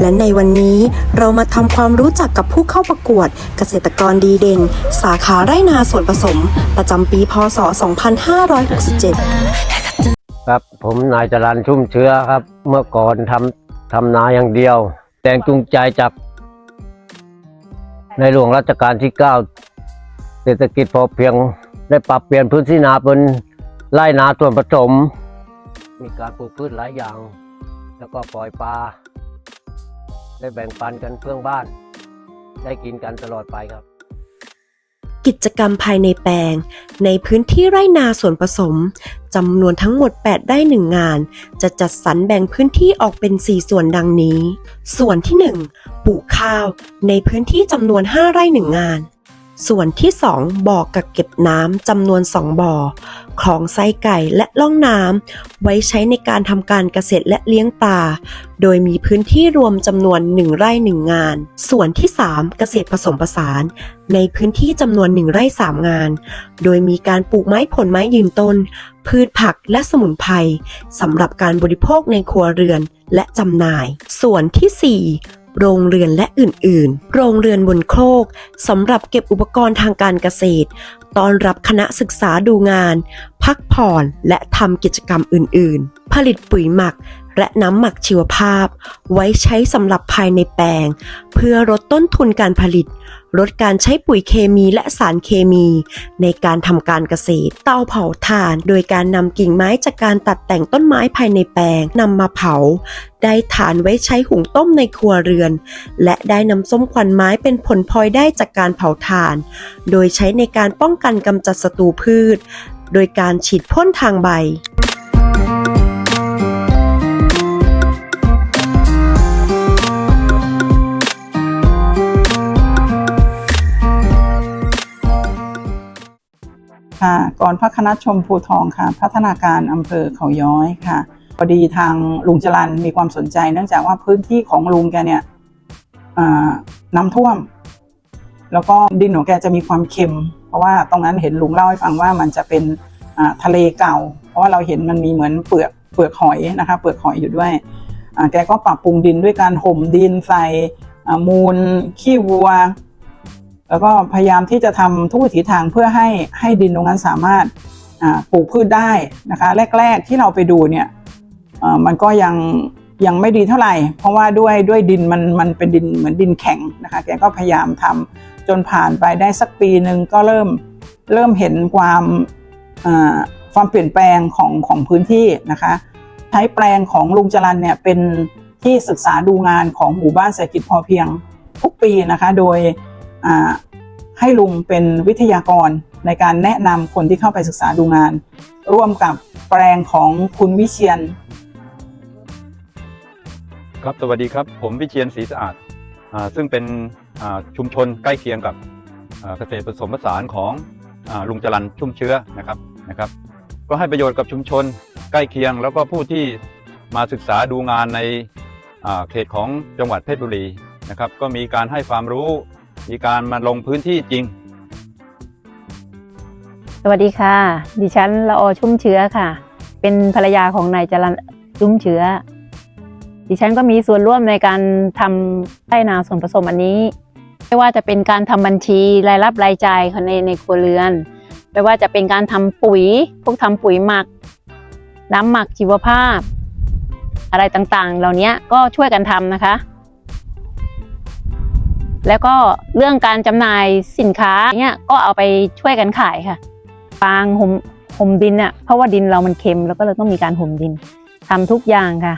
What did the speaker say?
และในวันนี้เรามาทำความรู้จักกับผู้เข้าประกวดเกษตรกรดีเด่น สาขาไร่นาส่วนผสม ประจำปีพศ 2567 ครับผมนายจรันชุ่มเชื้อครับ เมื่อก่อนทำทำนาอย่างเดียวแรงจูงใจจาก ในหลวงรัชกาลที่ 9 เศรษฐกิจพอเพียงได้ปรับเปลี่ยนพื้นที่นาเป็นไร่นาส่วนผสม มีการปลูกพืชหลายอย่าง แล้วก็ปล่อยปลา ได้แบ่งปันกันเพื่องบ้าน ได้กินกันตลอดไปครับ กิจกรรมภายในแปลง ในพื้นที่ไร่นาส่วนผสมจำนวนทั้งหมด 8 ได้1งาน จะจัดสรรแบ่งพื้นที่ออกเป็น 4 ส่วนดังนี้ ส่วนที่ 1 ปลูกข้าว ในพื้นที่จำนวน 5 ไร่1งาน ส่วนที่ 2 บ่อกักเก็บน้ำจำนวน 2 บ่อคลองไส้ไก่และล่องน้ำไว้ใช้ในการทำการเกษตรและเลี้ยงปลาโดยมีพื้นที่รวมจำนวน 1 ไร่ 1 งาน ส่วนที่ 3 เกษตรผสมผสาน ในพื้นที่จำนวน 1 ไร่ 3 งาน โดยมีการปลูกไม้ผลไม้ยืนต้น พืชผักและสมุนไพรสำหรับการบริโภคในครัวเรือนและจำหน่าย ส่วนที่ 4 โรงเรือนและอื่นๆ โรงเรือนบนโคกสำหรับเก็บอุปกรณ์ทางการเกษตร ตอนรับคณะศึกษาดูงาน พักผ่อนและทำกิจกรรมอื่นๆ ผลิตปุ๋ยหมัก และน้ำหมักชีวภาพ ไว้ใช้สำหรับภายในแปลง เพื่อลดต้นทุนการผลิต ลดการใช้ปุ๋ยเคมีและสารเคมี ในการทำการเกษตร เตาเผาถ่าน โดยการนำกิ่งไม้จากการตัดแต่งต้นไม้ภายในแปลงนำมาเผา ได้ถ่านไว้ใช้หุงต้มในครัวเรือน และได้น้ำส้มควันไม้เป็นผลพลอยได้จากการเผาถ่าน โดยใช้ในการป้องกันกำจัดศัตรูพืช โดยการฉีดพ่นทางใบ ค่ะก่อนพระคณะชมพูทองค่ะ พัฒนาการอำเภอเขาย้อยค่ะพอดีทางลุงจรันมีความสนใจ เนื่องจากว่าพื้นที่ของลุงแกเนี่ยน้ำท่วม แล้วก็ดินของแกจะมีความเค็ม เพราะว่าตรงนั้นเห็นลุงเล่าให้ฟังว่ามันจะเป็นทะเลเก่า เพราะว่าเราเห็นมันมีเหมือนเปลือกเปลือกหอยนะคะเปลือกหอยอยู่ด้วยแกก็ปรับปรุงดินด้วยการห่มดินใส่มูลขี้วัว แล้วก็พยายามที่จะทำทุกวิถีทางเพื่อให้ให้ดินตรงนั้นสามารถปลูกพืชได้นะคะแรก ๆที่เราไปดูเนี่ยมันก็ยังยังไม่ดีเท่าไหร่ เพราะว่าด้วยด้วยดินมันมันเป็นดินเหมือนดินแข็งนะคะแกก็พยายามทำจนผ่านไปได้สักปีหนึ่งก็เริ่มเริ่มเห็นความความเปลี่ยนแปลงของของพื้นที่นะคะใช้แปลงของลุงจรันเนี่ยเป็นที่ศึกษาดูงานของหมู่บ้านเศรษฐกิจพอเพียงทุกปีนะคะ โดย ให้ลุงเป็นวิทยากรในการแนะนำคนที่เข้าไปศึกษาดูงาน ร่วมกับแปลงของคุณวิเชียน ครับสวัสดีครับ ผมวิเชียนศรีสะอาดอาซึ่งเป็นอ่าชุมชนใกล้เคียงกับอ่าเกษตรผสมผสานของอาลุงจรันชุ่มเชื้อนะครับนะครับ ก็ให้ประโยชน์กับชุมชนใกล้เคียง แล้วก็ผู้ที่มาศึกษาดูงานในอ่าเขตของจังหวัดเพชรบุรีนะครับ ก็มีการให้ความรู้ มีการมาลงพื้นที่จริง สวัสดีค่ะ ดิฉันละออชุ่มเชื้อค่ะ เป็นภรรยาของนายจรันชุ่มเชื้อ ดิฉันก็มีส่วนร่วมในการทำไร่นาส่วนผสมอันนี้ ไม่ว่าจะเป็นการทำบัญชีรายรับรายจ่ายในในครัวเรือน ไม่ว่าจะเป็นการทำปุ๋ย พวกทำปุ๋ยหมัก น้ำหมักชีวภาพ อะไรต่างๆ เหล่านี้ก็ช่วยกันทำนะคะ แล้วก็เรื่องการจำหน่ายสินค้าเนี่ยก็เอาไปช่วยกันขายค่ะฟางห่มห่มดินอะเพราะว่าดินเรามันเค็มแล้วก็เลยต้องมีการห่มดินทำทุกอย่างค่ะ